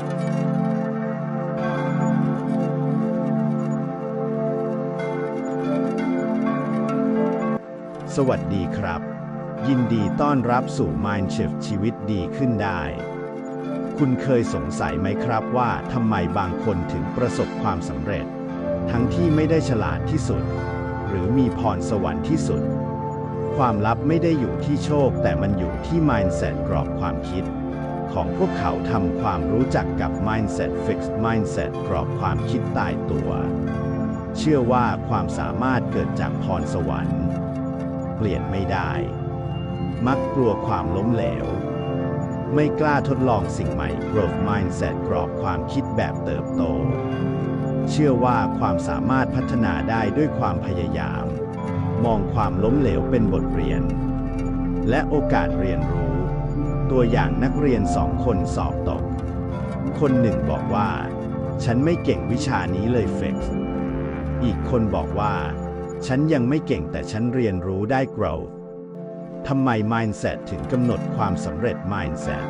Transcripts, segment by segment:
สวัสดีครับ ยินดีต้อนรับสู่ Mindshift ชีวิตดีขึ้นได้ คุณเคยสงสัยไหมครับว่าทำไมบางคนถึงประสบความสำเร็จ ทั้งที่ไม่ได้ฉลาดที่สุด หรือมีพรสวรรค์ที่สุด ความลับไม่ได้อยู่ที่โชค แต่มันอยู่ที่ mindset กรอบความคิด ของพวกเขาทำความรู้จักกับ mindset fixed mindset กรอบความคิดตายตัว เชื่อว่าความสามารถเกิดจากพรสวรรค์ เปลี่ยนไม่ได้ มักกลัวความล้มเหลว ไม่กล้าทดลองสิ่งใหม่ growth mindset กรอบความคิดแบบเติบโต เชื่อว่าความสามารถพัฒนาได้ด้วยความพยายาม มองความล้มเหลวเป็นบทเรียน และโอกาสเรียนรู้ ตัวอย่างนักเรียนสองคนสอบตก คนหนึ่งบอกว่า ฉันไม่เก่งวิชานี้เลยเฟกซ์อีกคนบอกว่า ฉันยังไม่เก่งแต่ฉันเรียนรู้ได้ growth ทำไม mindset ถึงกำหนดความสำเร็จ mindset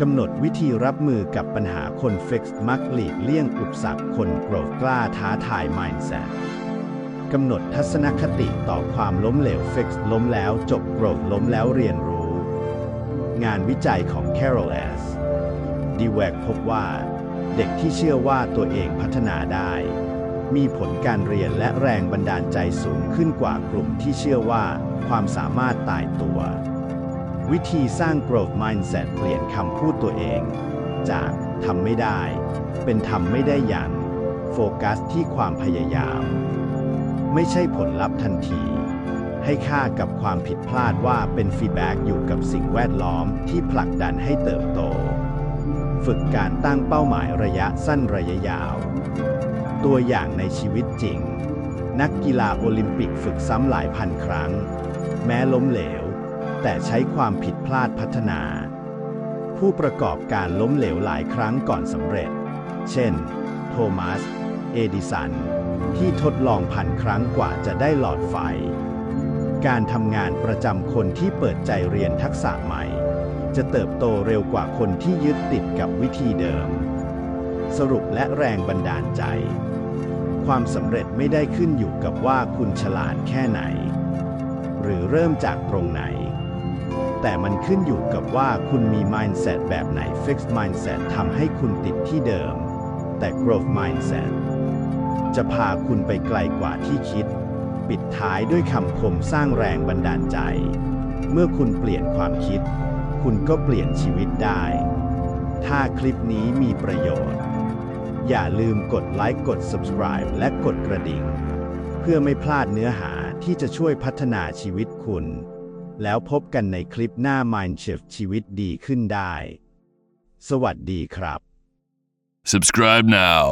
กำหนดวิธีรับมือกับปัญหาคน fixed มักหลีกเลี่ยงอุปสรรคคน growth กล้าท้าทาย mindset กำหนดทัศนคติต่อความล้มเหลว fixed ล้มแล้วจบ growth ล้มแล้วเรียนรู้ งานวิจัยของ Carol S. d w e c k พบว่า เด็กที่เชื่อว่าตัวเองพัฒนาได้ มีผลการเรียนและแรงบันดาลใจสูงขึ้นกว่ากลุ่มที่เชื่อว่าความสามารถตายตัว วิธีสร้าง growth mindset เปลี่ยนคำพูดตัวเอง จากทำไม่ได้ เป็นทำไม่ได้อย่าง โฟกัสที่ความพยายาม ไม่ใช่ผลลัพธ์ทันที ให้ค่ากับความผิดพลาดว่าเป็นฟีดแบ็กอยู่กับสิ่งแวดล้อมที่ผลักดันให้เติบโต ฝึกการตั้งเป้าหมายระยะสั้นระยะยาว ตัวอย่างในชีวิตจริง นักกีฬาโอลิมปิกฝึกซ้ำหลายพันครั้ง แม้ล้มเหลว แต่ใช้ความผิดพลาดพัฒนา ผู้ประกอบการล้มเหลวหลายครั้งก่อนสำเร็จ เช่น โทมัส เอดิสัน ที่ทดลองพันครั้งกว่าจะได้หลอดไฟ การทำงานประจำคนที่เปิดใจเรียนทักษะใหม่ จะเติบโตเร็วกว่าคนที่ยึดติดกับวิธีเดิม สรุปและแรงบันดาลใจ ความสำเร็จไม่ได้ขึ้นอยู่กับว่าคุณฉลาดแค่ไหน หรือเริ่มจากตรงไหน แต่มันขึ้นอยู่กับว่าคุณมี mindset แบบไหน fixed mindset ทำให้คุณติดที่เดิม แต่ growth mindset จะพาคุณไปไกลกว่าที่คิด ปิดท้ายด้วยคำคมสร้างแรงบันดาลใจ เมื่อคุณเปลี่ยนความคิด คุณก็เปลี่ยนชีวิตได้ ถ้าคลิปนี้มีประโยชน์ อย่าลืมกดไลค์กด subscribe และกดกระดิ่ง เพื่อไม่พลาดเนื้อหาที่จะช่วยพัฒนาชีวิตคุณ แล้วพบกันในคลิปหน้า Mindshift ชีวิตดีขึ้นได้ สวัสดีครับ Subscribe now.